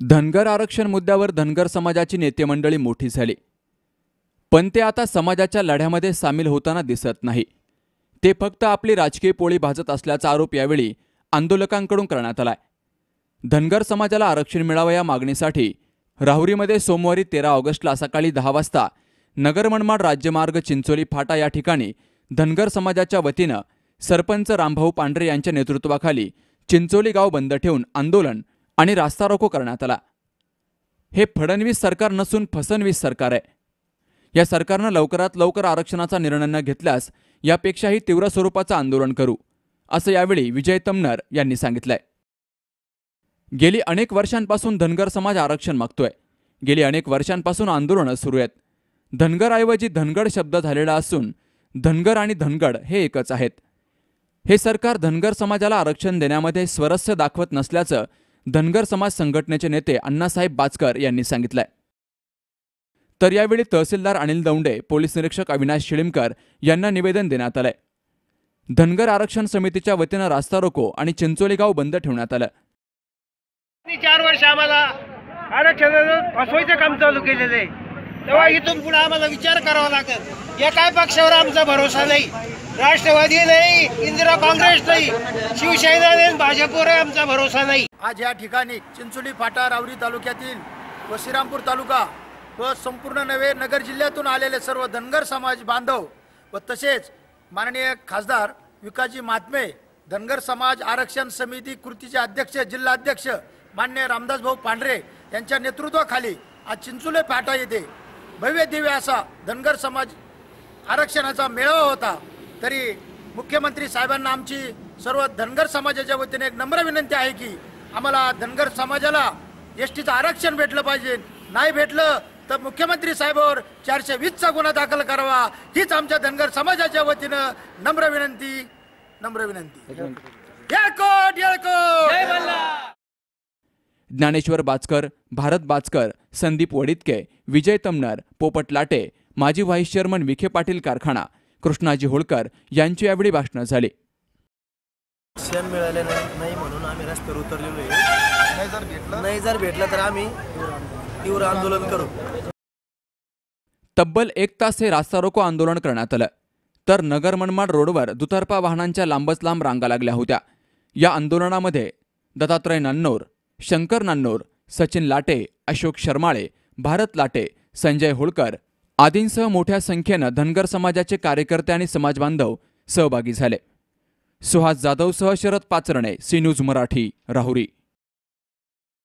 धनगर आरक्षण मुद्द्यावर धनगर समाजाची नेते मंडळी मोठी झाली. पण ते आता समाजाच्या लढ्यामध्ये सामील होताना दिसत नाही. ते फक्त आपली राजकीय पोळी भाजत असल्याचा आरोप यावेळी आंदोलकांकडून करण्यात आलाय. धनगर समाजाला आरक्षण मिळावं या मागणीसाठी राहुरीमध्ये सोमवारी तेरा ऑगस्टला सकाळी दहा वाजता नगर मनमाड राज्यमार्ग चिंचोली फाटा या ठिकाणी धनगर समाजाच्या वतीनं सरपंच रामभाऊ पांढरे यांच्या नेतृत्वाखाली चिंचोली गाव बंद ठेवून आंदोलन आणि रास्ता रोको करण्यात आला. हे फडणवीस सरकार नसून फसणवीस सरकार आहे. या सरकारनं लवकरात लवकर आरक्षणाचा निर्णय न घेतल्यास यापेक्षाही तीव्र स्वरूपाचं आंदोलन करू असं यावेळी विजय तमनर यांनी सांगितलंय. गेली अनेक वर्षांपासून धनगर समाज आरक्षण मागतोय. गेली अनेक वर्षांपासून आंदोलनं सुरू आहेत. धनगरऐवजी धनगड शब्द झालेला असून धनगर आणि धनगड हे एकच आहेत. हे सरकार धनगर समाजाला आरक्षण देण्यामध्ये स्वरस्य दाखवत नसल्याचं धनगर समाज संघटनेचे नेते अण्णासाहेब बाचकर यांनी सांगितलंय. तर यावेळी तहसीलदार अनिल दौंडे पोलीस निरीक्षक अविनाश शिळिमकर यांना निवेदन देण्यात आलंय. धनगर आरक्षण समितीच्या वतीनं रास्ता रोको आणि चिंचोली गाव बंद ठेवण्यात आलं. चार वर्ष आम्हाला आरक्षणाचं फसवायचं काम चालू केलेलं आहे. तेव्हा इथून पुढे आम्हाला विचार करावा लागेल. या काय पक्षावर आमचा भरोसा नाही. राष्ट्रवादी नाही इंदिरा काँग्रेस नाही शिवसेना नाही भाजपवर आमचा भरोसा नाही. आज या ठिकाणी चिंचोली फाटा रावरी तालुक्यातील व श्रीरामपूर तालुका व संपूर्ण नवे नगर जिल्ह्यातून आलेले सर्व धनगर समाज बांधव व तसेच माननीय खासदार विकाजी महात्मे धनगर समाज आरक्षण समिती कृतीचे अध्यक्ष जिल्हाध्यक्ष मान्य रामदास भाऊ पांढरे यांच्या नेतृत्वाखाली आज चिंचुले फाटा येथे भव्य दिव्य असा धनगर समाज आरक्षणाचा मेळावा होता. तरी मुख्यमंत्री साहेबांना आमची सर्व धनगर समाजाच्या वतीने एक नम्र विनंती आहे की आम्हाला धनगर समाजाला एस टीचं आरक्षण भेटलं पाहिजे. नाही भेटलं तर मुख्यमंत्री साहेबावर चारशे वीसचा गुन्हा दाखल करावा. हीच आमच्या धनगर समाजाच्या वतीनं नम्र विनंती नम्र विनंती. ज्ञानेश्वर बाचकर भारत बाचकर संदीप वडितके विजय तमनर पोपट लाटे माजी व्हाईस चेअरमन विखे पाटील कारखाना कृष्णाजी होळकर यांची यावेळी भाषणं झाली. क्षण मिळाले नाही म्हणून आम्ही रस्त्यावर उतरलेलो आहे. नाही जर भेटलं? नाही जर भेटलं तर आम्ही तीव्र आंदोलन करू. तब्बल एक तास हे रास्ता रोको आंदोलन करण्यात आलं. तर नगर मनमाड रोडवर दुतर्फा वाहनांच्या लांबच लांब रांगा लागल्या होत्या. या आंदोलनामध्ये दत्तात्रय नान्नोर शंकर नान्नोर सचिन लाटे अशोक शर्माळे भारत लाटे संजय होळकर आदींसह मोठ्या संख्येनं धनगर समाजाचे कार्यकर्ते आणि समाजबांधव सहभागी झाले. सुहास जाधवसह शरद पाचरणे सी न्यूज मराठी राहुरी.